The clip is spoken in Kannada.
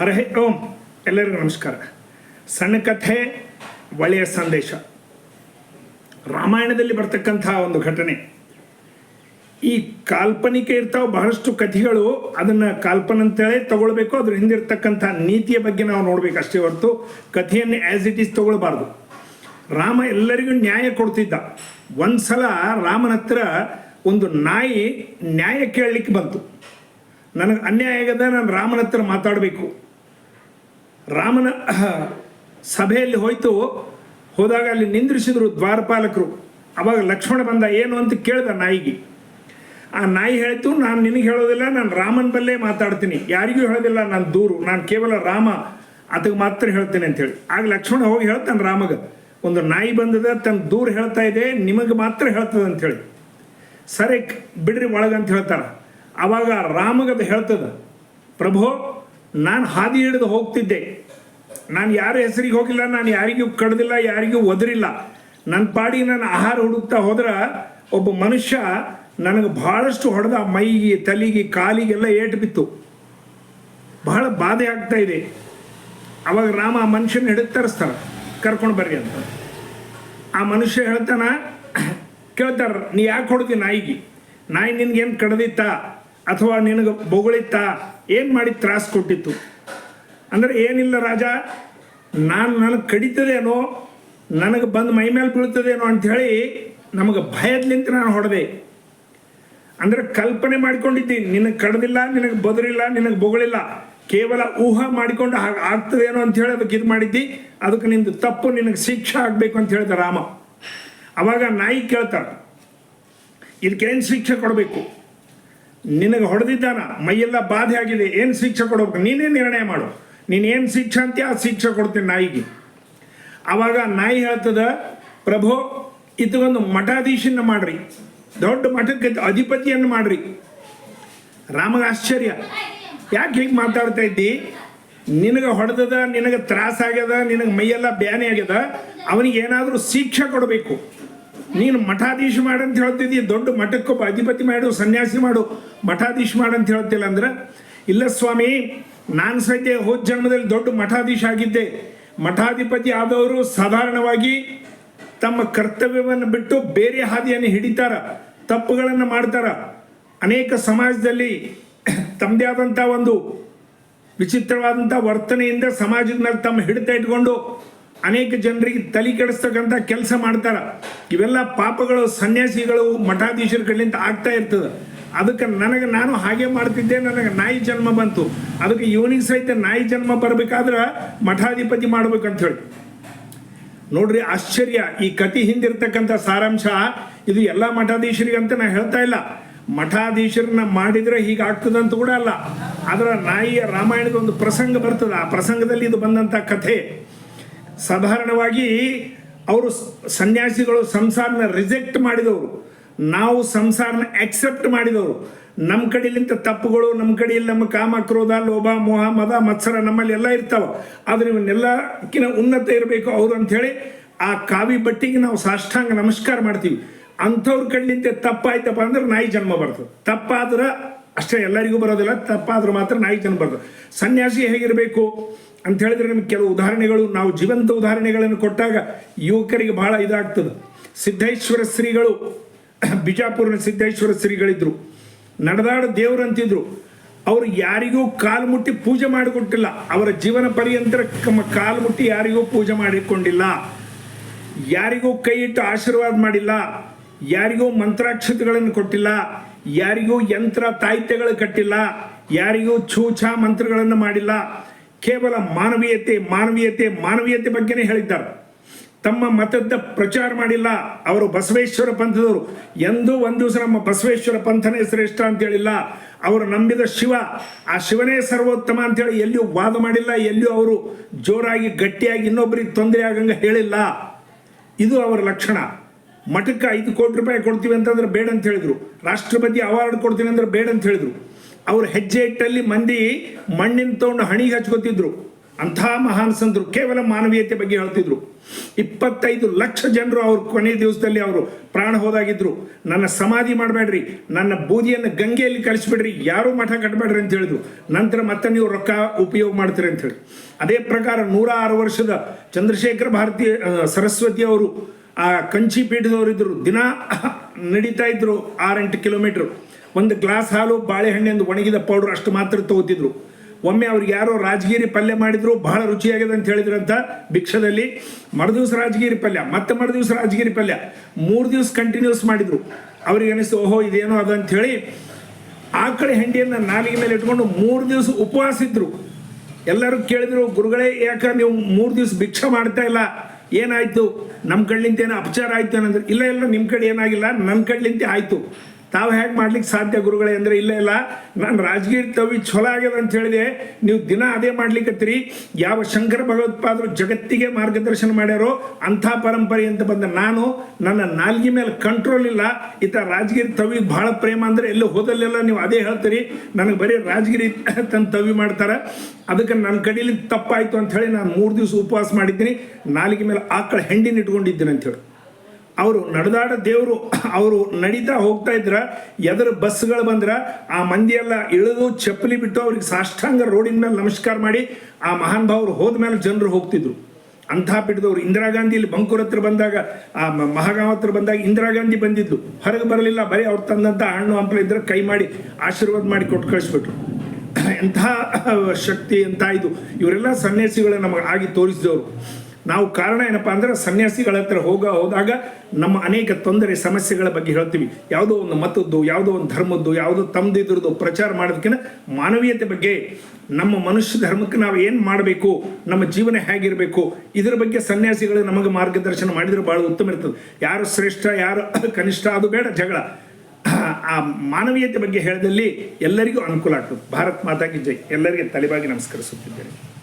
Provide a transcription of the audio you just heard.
ಹರಹೆ. ಓಂ. ಎಲ್ಲರಿಗೂ ನಮಸ್ಕಾರ. ಸಣ್ಣ ಕಥೆ, ಒಳ್ಳೆಯ ಸಂದೇಶ. ರಾಮಾಯಣದಲ್ಲಿ ಬರ್ತಕ್ಕಂಥ ಒಂದು ಘಟನೆ. ಈ ಕಾಲ್ಪನಿಕ ಇರ್ತಾವ ಬಹಳಷ್ಟು ಕಥೆಗಳು, ಅದನ್ನು ಕಾಲ್ಪನೆ ಅಂತೇಳಿ ತಗೊಳ್ಬೇಕು. ಅದ್ರ ಹಿಂದಿರ್ತಕ್ಕಂಥ ನೀತಿಯ ಬಗ್ಗೆ ನಾವು ನೋಡ್ಬೇಕು ಅಷ್ಟೇ ಹೊರತು ಕಥೆಯನ್ನು ಆ್ಯಸ್ ಇಟ್ ಈಸ್ ತಗೊಳ್ಬಾರ್ದು. ರಾಮ ಎಲ್ಲರಿಗೂ ನ್ಯಾಯ ಕೊಡ್ತಿದ್ದ. ಒಂದ್ಸಲ ರಾಮನ ಹತ್ರ ಒಂದು ನಾಯಿ ನ್ಯಾಯ ಕೇಳಲಿಕ್ಕೆ ಬಂತು. ನನಗೆ ಅನ್ಯಾಯ ಆಗದ ನಾನು ರಾಮನ ಹತ್ರ ಮಾತಾಡಬೇಕು. ರಾಮನ ಸಭೆಯಲ್ಲಿ ಹೋಯ್ತು. ಹೋದಾಗ ಅಲ್ಲಿ ನಿಂದ್ರಿಸಿದ್ರು ದ್ವಾರಪಾಲಕರು. ಅವಾಗ ಲಕ್ಷ್ಮಣ ಬಂದ, ಏನು ಅಂತ ಕೇಳ್ದ ನಾಯಿಗೆ. ಆ ನಾಯಿ ಹೇಳ್ತು, ನಾನು ನಿನಗೆ ಹೇಳೋದಿಲ್ಲ, ನಾನು ರಾಮನ ಬಲ್ಲೇ ಮಾತಾಡ್ತೀನಿ. ಯಾರಿಗೂ ಹೇಳೋದಿಲ್ಲ, ನಾನು ದೂರು. ನಾನು ಕೇವಲ ರಾಮ ಅದಕ್ಕೆ ಮಾತ್ರ ಹೇಳ್ತೇನೆ ಅಂತ ಹೇಳಿ. ಆಗ ಲಕ್ಷ್ಮಣ ಹೋಗಿ ಹೇಳ್ತಾನೆ ರಾಮಗ, ಒಂದು ನಾಯಿ ಬಂದದ ತನ್ನ ದೂರ ಹೇಳ್ತಾ ಇದೆ, ನಿಮಗೆ ಮಾತ್ರ ಹೇಳ್ತದೆ ಅಂತೇಳಿ ಸರಿ ಕ್- ಬಿಡ್ರಿ ಒಳಗಂತ ಹೇಳ್ತಾರ. ಅವಾಗ ರಾಮಗದ ಹೇಳ್ತದ, ಪ್ರಭು ನಾನು ಹಾದಿ ಹಿಡಿದು ಹೋಗ್ತಿದ್ದೆ. ನಾನು ಯಾರ ಹೆಸರಿಗೆ ಹೋಗಿಲ್ಲ, ನಾನು ಯಾರಿಗೂ ಕಡ್ದಿಲ್ಲ, ಯಾರಿಗೂ ಒದರಿಲ್ಲ. ನನ್ನ ಪಾಡಿ ನಾನು ಆಹಾರ ಹುಡುಕ್ತಾ ಹೋದ್ರೆ ಒಬ್ಬ ಮನುಷ್ಯ ನನಗೆ ಬಹಳಷ್ಟು ಹೊಡೆದ ಮೈಗೆ, ತಲೆಗೆ, ಕಾಲಿಗೆಲ್ಲ ಏಟು ಬಿತ್ತು. ಬಹಳ ಬಾಧೆ ಆಗ್ತಾ ಇದೆ. ಅವಾಗ ರಾಮ ಆ ಮನುಷ್ಯನ ಹಿಡಿದು ತರಿಸ್ತಾರ. ಕರ್ಕೊಂಡು ಬರ್ರಿ ಅಂತ. ಆ ಮನುಷ್ಯ ಹೇಳ್ತಾನ, ಕೇಳ್ತಾರ, ನೀ ಯಾಕೆ ಹೊಡ್ದಿ ನಾಯಿಗೆ? ನಾಯಿ ನಿನ್ಗೇನು ಕಡ್ದಿತ್ತ? ಅಥವಾ ನಿನಗೆ ಬೊಗಳಿತ್ತ, ಏನು ಮಾಡಿ ತ್ರಾಸ ಕೊಟ್ಟಿತ್ತು? ಅಂದ್ರೆ ಏನಿಲ್ಲ ರಾಜ, ನಾನು ನನಗೆ ಕಡಿತದೇನೋ, ನನಗೆ ಬಂದು ಮೈ ಮೇಲೆ ಬೀಳ್ತದೇನೋ ಅಂಥೇಳಿ ನಮಗೆ ಭಯದ್ಲಿಂತ ನಾನು ಹೊಡೆದೆ. ಅಂದ್ರೆ ಕಲ್ಪನೆ ಮಾಡಿಕೊಂಡಿದ್ದೀನಿ ನಿನಗೆ ಕಡ್ದಿಲ್ಲ, ನಿನಗೆ ಬದರಿಲ್ಲ, ನಿನಗೆ ಬೊಗಳಿಲ್ಲ. ಕೇವಲ ಊಹ ಮಾಡಿಕೊಂಡು ಹಾಗೆ ಆಗ್ತದೇನೋ ಅಂತ ಹೇಳಿ ಅದಕ್ಕೆ ಇದು ಮಾಡಿದ್ದಿ. ಅದಕ್ಕೆ ನಿಂದು ತಪ್ಪು, ನಿನಗೆ ಶಿಕ್ಷೆ ಆಗಬೇಕು ಅಂತ ಹೇಳಿದ ರಾಮ. ಅವಾಗ ನಾಯಿ ಕೇಳ್ತಾರ ಇದಕ್ಕೇನು ಶಿಕ್ಷೆ ಕೊಡಬೇಕು? ನಿನಗೆ ಹೊಡೆದಿದ್ದಾನ, ಮೈಯೆಲ್ಲ ಬಾಧೆ ಆಗಿದೆ, ಏನು ಶಿಕ್ಷೆ ಕೊಡಬೇಕು? ನೀನೇ ನಿರ್ಣಯ ಮಾಡು. ನೀನು ಏನು ಶಿಕ್ಷೆ ಅಂತೀಯ, ಆ ಶಿಕ್ಷೆ ಕೊಡ್ತೀನಿ ನಾಯಿಗೆ. ಆವಾಗ ನಾಯಿ ಹೇಳ್ತದ, ಪ್ರಭು ಇದಕ್ಕೊಂದು ಮಠಾಧೀಶನ್ನ ಮಾಡ್ರಿ. ದೊಡ್ಡ ಮಠಕ್ಕೆ ಅಧಿಪತಿಯನ್ನು ಮಾಡ್ರಿ. ರಾಮಗ ಆಶ್ಚರ್ಯ, ಯಾಕೆ ಹೀಗೆ ಮಾತಾಡ್ತಾ ಇದ್ದಿ? ನಿನಗೆ ಹೊಡೆದದ, ನಿನಗೆ ತ್ರಾಸ ಆಗ್ಯದ, ನಿನಗೆ ಮೈಯೆಲ್ಲ ಬ್ಯಾನೆ ಆಗ್ಯದ, ಅವನಿಗೆ ಏನಾದರೂ ಶಿಕ್ಷೆ ಕೊಡಬೇಕು. ನೀನು ಮಠಾಧೀಶ ಮಾಡಂತ ಹೇಳ್ತಿದ್ದಿ, ದೊಡ್ಡ ಮಠಕ್ಕೊಬ್ಬ ಅಧಿಪತಿ ಮಾಡು, ಸನ್ಯಾಸಿ ಮಾಡು, ಮಠಾಧೀಶ ಮಾಡಂತ ಹೇಳ್ತಿಲ್ಲ ಅಂದ್ರೆ, ಇಲ್ಲ ಸ್ವಾಮಿ, ನಾನು ಸಹಿತ ಹೋದ ಜನ್ಮದಲ್ಲಿ ದೊಡ್ಡ ಮಠಾಧೀಶ ಆಗಿದ್ದೆ. ಮಠಾಧಿಪತಿ ಆದವರು ಸಾಧಾರಣವಾಗಿ ತಮ್ಮ ಕರ್ತವ್ಯವನ್ನು ಬಿಟ್ಟು ಬೇರೆ ಹಾದಿಯನ್ನು ಹಿಡಿತಾರ, ತಪ್ಪುಗಳನ್ನು ಮಾಡ್ತಾರ. ಅನೇಕ ಸಮಾಜದಲ್ಲಿ ತಮ್ಮದೇ ಆದಂಥ ಒಂದು ವಿಚಿತ್ರವಾದಂಥ ವರ್ತನೆಯಿಂದ ಸಮಾಜದ ತಮ್ಮ ಹಿಡಿತ ಇಟ್ಕೊಂಡು ಅನೇಕ ಜನರಿಗೆ ತಲೆ ಕೆಡಿಸ್ತಕ್ಕಂಥ ಕೆಲಸ ಮಾಡ್ತಾರ. ಇವೆಲ್ಲ ಪಾಪಗಳು, ಸನ್ಯಾಸಿಗಳು, ಮಠಾಧೀಶರ ಕಡೆಯಿಂದ ಆಗ್ತಾ ಇರ್ತದೆ. ಅದಕ್ಕೆ ನನಗೆ ನಾನು ಹಾಗೆ ಮಾಡ್ತಿದ್ದೆ, ನನಗೆ ನಾಯಿ ಜನ್ಮ ಬಂತು. ಅದಕ್ಕೆ ಇವನಿಗೆ ಸಹಿತ ನಾಯಿ ಜನ್ಮ ಬರಬೇಕಾದ್ರೆ ಮಠಾಧಿಪತಿ ಮಾಡ್ಬೇಕಂತ ಹೇಳಿ. ನೋಡ್ರಿ, ಆಶ್ಚರ್ಯ. ಈ ಕತಿ ಹಿಂದಿರ್ತಕ್ಕಂಥ ಸಾರಾಂಶ, ಇದು ಎಲ್ಲ ಮಠಾಧೀಶರಿಗೆ ಅಂತ ನಾ ಹೇಳ್ತಾ ಇಲ್ಲ. ಮಠಾಧೀಶರನ್ನ ಮಾಡಿದ್ರೆ ಹೀಗೆ ಆಗ್ತದಂತ ಕೂಡ ಅಲ್ಲ. ಅದರ ನಾಯಿಯ ರಾಮಾಯಣದ ಒಂದು ಪ್ರಸಂಗ ಬರ್ತದೆ. ಆ ಪ್ರಸಂಗದಲ್ಲಿ ಇದು ಬಂದಂಥ ಕಥೆ. ಸಾಧಾರಣವಾಗಿ ಅವರು ಸನ್ಯಾಸಿಗಳು ಸಂಸಾರನ ರಿಜೆಕ್ಟ್ ಮಾಡಿದವರು. ನಾವು ಸಂಸಾರನ ಅಕ್ಸೆಪ್ಟ್ ಮಾಡಿದವರು. ನಮ್ಮ ಕಡೆಯಲ್ಲಿಂತ ತಪ್ಪುಗಳು ನಮ್ಮ ಕಡೆಯಲ್ಲಿ ನಮ್ಮ ಕಾಮ, ಕ್ರೋಧ, ಲೋಭ, ಮೋಹ, ಮದ, ಮತ್ಸರ ನಮ್ಮಲ್ಲಿ ಎಲ್ಲ ಇರ್ತಾವೆ. ಆದ್ರೆ ಇವನ್ನೆಲ್ಲಕ್ಕಿಂತ ಉನ್ನತ ಇರಬೇಕು ಅವರು ಅಂಥೇಳಿ ಆ ಕಾವಿ ಬಟ್ಟಿಗೆ ನಾವು ಸಾಷ್ಟಾಂಗ ನಮಸ್ಕಾರ ಮಾಡ್ತೀವಿ. ಅಂಥವ್ರ ತಪ್ಪು ತಪ್ಪಾಯ್ತಪ್ಪ ಅಂದ್ರೆ ನಾಯಿ ಜನ್ಮ ಬರ್ತದೆ. ತಪ್ಪಾದ್ರೆ ಅಷ್ಟೇ ಎಲ್ಲರಿಗೂ ಬರೋದಿಲ್ಲ, ತಪ್ಪಾದರೂ ಮಾತ್ರ ನಾಯಿ ಜನ್ಮ ಸನ್ಯಾಸಿ ಹೇಗಿರಬೇಕು ಅಂತ ಹೇಳಿದ್ರೆ ನಿಮ್ಗೆ ಕೆಲವು ಉದಾಹರಣೆಗಳು, ನಾವು ಜೀವಂತ ಉದಾಹರಣೆಗಳನ್ನು ಕೊಟ್ಟಾಗ ಯುವಕರಿಗೆ ಬಹಳ ಇದಾಗ್ತದೆ. ಸಿದ್ದೇಶ್ವರ ಶ್ರೀಗಳು, ಬಿಜಾಪುರನ ಸಿದ್ದೇಶ್ವರ ಶ್ರೀಗಳಿದ್ರು. ನಡೆದಾಡ ದೇವರಂತಿದ್ರು ಅವರು ಯಾರಿಗೂ ಕಾಲು ಮುಟ್ಟಿ ಪೂಜೆ ಮಾಡಿಕೊಟ್ಟಿಲ್ಲ. ಅವರ ಜೀವನ ಪರ್ಯಂತರ ಕಾಲು ಮುಟ್ಟಿ ಯಾರಿಗೂ ಪೂಜೆ ಮಾಡಿಕೊಂಡಿಲ್ಲ. ಯಾರಿಗೂ ಕೈ ಇಟ್ಟು ಆಶೀರ್ವಾದ ಮಾಡಿಲ್ಲ. ಯಾರಿಗೂ ಮಂತ್ರಾಕ್ಷತೆಗಳನ್ನು ಕೊಟ್ಟಿಲ್ಲ. ಯಾರಿಗೂ ಯಂತ್ರ ತಾಯಿತೆಗಳು ಕಟ್ಟಿಲ್ಲ, ಯಾರಿಗೂ ಛೂಛ ಮಂತ್ರಗಳನ್ನು ಮಾಡಿಲ್ಲ. ಕೇವಲ ಮಾನವೀಯತೆ ಮಾನವೀಯತೆ ಮಾನವೀಯತೆ ಬಗ್ಗೆನೇ ಹೇಳಿದ್ದಾರೆ. ತಮ್ಮ ಮತದ ಪ್ರಚಾರ ಮಾಡಿಲ್ಲ. ಅವರು ಬಸವೇಶ್ವರ ಪಂಥದವರು. ಎಂದೂ ಒಂದು ದಿವಸ ನಮ್ಮ ಬಸವೇಶ್ವರ ಪಂಥನೇ ಶ್ರೇಷ್ಠ ಅಂತ ಹೇಳಿಲ್ಲ. ಅವರು ನಂಬಿದ ಶಿವ, ಆ ಶಿವನೇ ಸರ್ವೋತ್ತಮ ಅಂತೇಳಿ ಎಲ್ಲಿಯೂ ವಾದ ಮಾಡಿಲ್ಲ, ಎಲ್ಲಿಯೂ ಅವರು ಜೋರಾಗಿ, ಗಟ್ಟಿಯಾಗಿ ಇನ್ನೊಬ್ಬರಿಗೆ ತೊಂದರೆ ಆಗಂಗೆ ಹೇಳಿಲ್ಲ. ಇದು ಅವರ ಲಕ್ಷಣ. ಮಠಕ್ಕೆ ಐದು ಕೋಟಿ ರೂಪಾಯಿ ಕೊಡ್ತೀವಿ ಅಂತಂದ್ರೆ ಬೇಡ ಅಂತ ಹೇಳಿದ್ರು. ರಾಷ್ಟ್ರಪತಿ ಅವಾರ್ಡ್ ಕೊಡ್ತೀನಿ ಅಂದ್ರೆ ಬೇಡ ಅಂತ ಹೇಳಿದ್ರು. ಅವ್ರು ಹೆಜ್ಜೆ ಇಟ್ಟಲ್ಲಿ ಮಂದಿ ಮಣ್ಣಿನ ತಗೊಂಡು ಹಣಿಗೆ ಹಚ್ಕೋತಿದ್ರು. ಅಂಥ ಮಹಾನ್ ಸಂತರು, ಕೇವಲ ಮಾನವೀಯತೆ ಬಗ್ಗೆ ಹೇಳ್ತಿದ್ರು. ಇಪ್ಪತ್ತೈದು ಲಕ್ಷ ಜನರು ಅವ್ರ ಕೊನೆ ದಿವಸದಲ್ಲಿ ಅವರು ಪ್ರಾಣ ಹೋದಾಗಿದ್ರು. ನನ್ನ ಸಮಾಧಿ ಮಾಡಬೇಡ್ರಿ, ನನ್ನ ಬೂದಿಯನ್ನು ಗಂಗೆಯಲ್ಲಿ ಕಳಿಸ್ಬಿಡ್ರಿ, ಯಾರೂ ಮಠ ಕಟ್ಟಬೇಡ್ರಿ ಅಂತ ಹೇಳಿದ್ರು. ನಂತರ ಮತ್ತೆ ನೀವು ರೊಕ್ಕ ಉಪಯೋಗ ಮಾಡ್ತೀರಿ ಅಂತ ಹೇಳಿ. ಅದೇ ಪ್ರಕಾರ ನೂರ ಆರು ವರ್ಷದ ಚಂದ್ರಶೇಖರ ಭಾರತಿ ಸರಸ್ವತಿ ಅವರು ಆ ಕಂಚಿ ಪೀಠದವರಿದ್ದರು ದಿನ ನಡೀತಾ ಇದ್ರು ಆರೆಂಟು ಕಿಲೋಮೀಟ್ರ್. ಒಂದು ಗ್ಲಾಸ್ ಹಾಲು ಬಾಳೆಹಣ್ಣಿಂದು ಒಣಗಿದ ಪೌಡರ್ ಅಷ್ಟು ಮಾತ್ರ ತಗೋತಿದ್ರು. ಒಮ್ಮೆ ಅವ್ರಿಗೆ ಯಾರೋ ರಾಜಗಿರಿ ಪಲ್ಯ ಮಾಡಿದ್ರು, ಬಹಳ ರುಚಿಯಾಗಿದೆ ಅಂತ ಹೇಳಿದ್ರಂತ ಭಿಕ್ಷದಲ್ಲಿ, ಮರುದಿವ್ಸ ರಾಜಗಿರಿ ಪಲ್ಯ, ಮತ್ತೆ ಮರುದಿವ್ಸ ರಾಜಗಿರಿ ಪಲ್ಯ, ಮೂರು ದಿವಸ ಕಂಟಿನ್ಯೂಸ್ ಮಾಡಿದ್ರು. ಅವ್ರಿಗೆ ಅನಿಸ್ತು, ಓಹೋ, ಇದೇನೋ ಅದು ಅಂತ ಹೇಳಿ ಆಕಳ ಹೆಂಡಿಯನ್ನು ನಾಲಿಗೆ ಮೇಲೆ ಇಟ್ಕೊಂಡು ಮೂರು ದಿವಸ ಉಪವಾಸ ಇದ್ರು. ಎಲ್ಲರೂ ಕೇಳಿದ್ರು, ಗುರುಗಳೇ, ಯಾಕ ನೀವು ಮೂರು ದಿವಸ ಭಿಕ್ಷೆ ಮಾಡ್ತಾ ಇಲ್ಲ? ಏನಾಯ್ತು? ನಮ್ಮ ಕಡ್ಲಿಂತ ಏನೋ ಅಪಚಾರ ಆಯ್ತು ಏನಂದ್ರೆ ಇಲ್ಲ ಇಲ್ಲ ನಿಮ್ಮ ಕಡೆ ಏನಾಗಿಲ್ಲ. ನನ್ನ ಕಡ್ಲಿಂತೆ ಆಯ್ತು. ತಾವು ಹೇಗೆ ಮಾಡ್ಲಿಕ್ಕೆ ಸಾಧ್ಯ ಗುರುಗಳೇ ಅಂದರೆ, ಇಲ್ಲ ಇಲ್ಲ, ನಾನು ರಾಜಗೀರ್ ತವಿ ಛಲೋ ಆಗ್ಯದ ಅಂತ ಹೇಳಿದೆ, ನೀವು ದಿನ ಅದೇ ಮಾಡ್ಲಿಕ್ಕತ್ತೀರಿ ಯಾವ ಶಂಕರ ಭಗವತ್ಪಾದರು ಜಗತ್ತಿಗೆ ಮಾರ್ಗದರ್ಶನ ಮಾಡ್ಯಾರೋ ಅಂಥ ಪರಂಪರೆ ಅಂತ ಬಂದ ನಾನು, ನನ್ನ ನಾಲ್ಗಿ ಮೇಲೆ ಕಂಟ್ರೋಲ್ ಇಲ್ಲ. ಈತ ರಾಜಗಿರಿ ತವಿಗೆ ಭಾಳ ಪ್ರೇಮ ಅಂದ್ರೆ ಎಲ್ಲೂ ಹೋದಲ್ಲೆಲ್ಲ ನೀವು ಅದೇ ಹೇಳ್ತೀರಿ. ನನಗೆ ಬರೀ ರಾಜಗಿರಿ ತನ್ನ ತವಿ ಮಾಡ್ತಾರೆ. ಅದಕ್ಕೆ ನನ್ನ ಕಡೀಲಿ ತಪ್ಪಾಯಿತು ಅಂತ ಹೇಳಿ ನಾನು ಮೂರು ದಿವಸ ಉಪವಾಸ ಮಾಡಿದ್ದೀನಿ. ನಾಲಿಗೆ ಮೇಲೆ ಆಕಳ ಹೆಂಡಿನ ಇಟ್ಕೊಂಡಿದ್ದೀನಿ ಅಂತ ಹೇಳಿ. ಅವರು ನಡೆದಾಡ ದೇವರು ಅವರು ನಡೀತಾ ಹೋಗ್ತಾ ಇದ್ರ, ಎದರ ಬಸ್ಗಳು ಬಂದ್ರ, ಆ ಮಂದಿ ಎಲ್ಲ ಇಳಿದು ಚಪ್ಪಲಿ ಬಿಟ್ಟು ಅವ್ರಿಗೆ ಸಾಷ್ಟಾಂಗ ರೋಡಿನ ಮೇಲೆ ನಮಸ್ಕಾರ ಮಾಡಿ ಆ ಮಹಾನ್ ಭಾವರು ಹೋದ ಮೇಲೆ ಜನರು ಹೋಗ್ತಿದ್ರು. ಅಂಥ ಬಿಟ್ಟಿದವರು ಇಂದಿರಾ ಗಾಂಧಿ ಇಲ್ಲಿ ಬಂಕೂರ್ ಹತ್ರ ಬಂದಾಗ, ಆ ಮಹಾಗಾಂವ್ ಹತ್ರ ಬಂದಾಗ ಇಂದಿರಾ ಗಾಂಧಿ ಬಂದಿದ್ದು ಹೊರಗೆ ಬರಲಿಲ್ಲ, ಬರೀ ಅವ್ರು ತಂದಂಥ ಹಣ್ಣು ಹಂಪಲ ಇದ್ರೆ ಕೈ ಮಾಡಿ ಆಶೀರ್ವಾದ ಮಾಡಿ ಕೊಟ್ಟು ಕಳಿಸ್ಬಿಟ್ರು. ಎಂಥ ಶಕ್ತಿ ಅಂತ ಇದು. ಇವರೆಲ್ಲ ಸನ್ಯಾಸಿಗಳು ನಮಗೆ ಆಗಿ ತೋರಿಸಿದವರು. ನಾವು ಕಾರಣ ಏನಪ್ಪಾ ಅಂದ್ರೆ ಸನ್ಯಾಸಿಗಳ ಹತ್ರ ಹೋಗ ಹೋದಾಗ ನಮ್ಮ ಅನೇಕ ತೊಂದರೆ, ಸಮಸ್ಯೆಗಳ ಬಗ್ಗೆ ಹೇಳ್ತೀವಿ. ಯಾವುದೋ ಒಂದು ಮತದ್ದು, ಯಾವುದೋ ಒಂದು ಧರ್ಮದ್ದು, ಯಾವುದೋ ತಮ್ಮದಿದ್ರದ್ದು ಪ್ರಚಾರ ಮಾಡೋದಕ್ಕಿಂತ ಮಾನವೀಯತೆ ಬಗ್ಗೆ ನಮ್ಮ ಮನುಷ್ಯ ಧರ್ಮಕ್ಕೆ ನಾವು ಏನು ಮಾಡಬೇಕು, ನಮ್ಮ ಜೀವನ ಹೇಗಿರಬೇಕು, ಇದರ ಬಗ್ಗೆ ಸನ್ಯಾಸಿಗಳು ನಮಗೆ ಮಾರ್ಗದರ್ಶನ ಮಾಡಿದ್ರೆ ಬಹಳ ಉತ್ತಮ ಇರ್ತದೆ. ಯಾರು ಶ್ರೇಷ್ಠ, ಯಾರು ಕನಿಷ್ಠ, ಅದು ಬೇಡ, ಜಗಳ. ಆ ಮಾನವೀಯತೆ ಬಗ್ಗೆ ಹೇಳಿದಲ್ಲಿ ಎಲ್ಲರಿಗೂ ಅನುಕೂಲ ಆಗ್ತದೆ. ಭಾರತ್ ಮಾತಾಗಿ ಜೈ. ಎಲ್ಲರಿಗೆ ತಲೆಬಾಗಿ ನಮಸ್ಕರಿಸುತ್ತಿದ್ದೇನೆ.